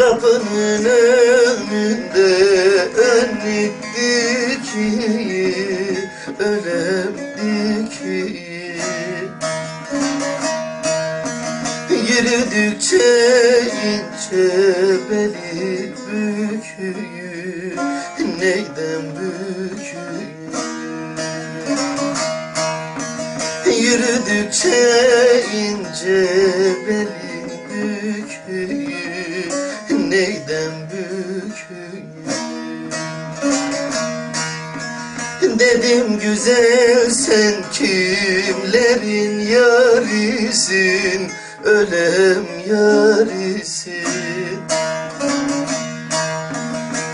Kapının önünde önlük dikiyi Ölem dikiyi Yürüdükçe ince beli büküyü Neyden büküyü? Yürüdükçe ince beli büküyü Neyden büküyü Dedim güzel sen kimlerin yarisin Ölem yarisin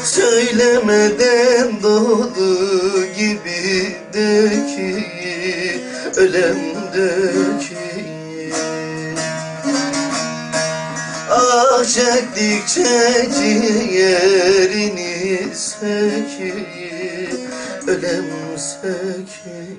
Söylemeden doğdu gibi döküyü Ölem döküyü Ah çektikçe ciğerini söküyü Ölem söküyü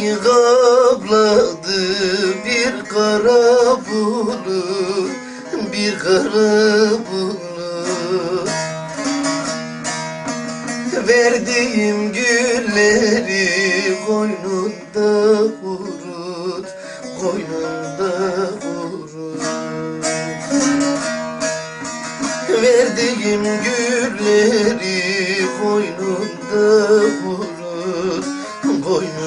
Havayı kapladı bir kara bulut Bir kara bulut Verdiğim gülleri koynunda kurut Koynunda kurut Verdiğim gülleri koynunda vurur Koynunda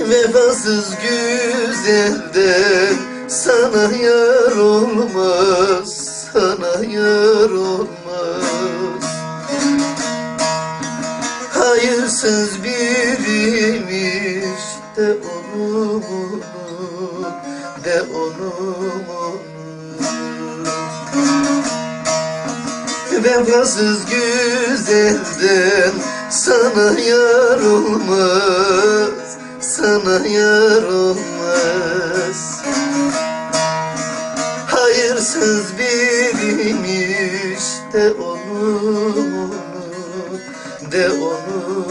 Vefasız güzelden sana yar olmaz Sana yar olmaz Hayırsız biriymiş de onu unut De onu unut Vefasız güzelden sana yar olmaz Sana yar olmaz. Hayırsız biriymiş de onu De onu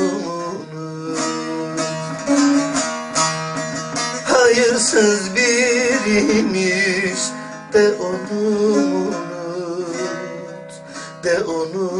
Hayırsız biriymiş de onu De onu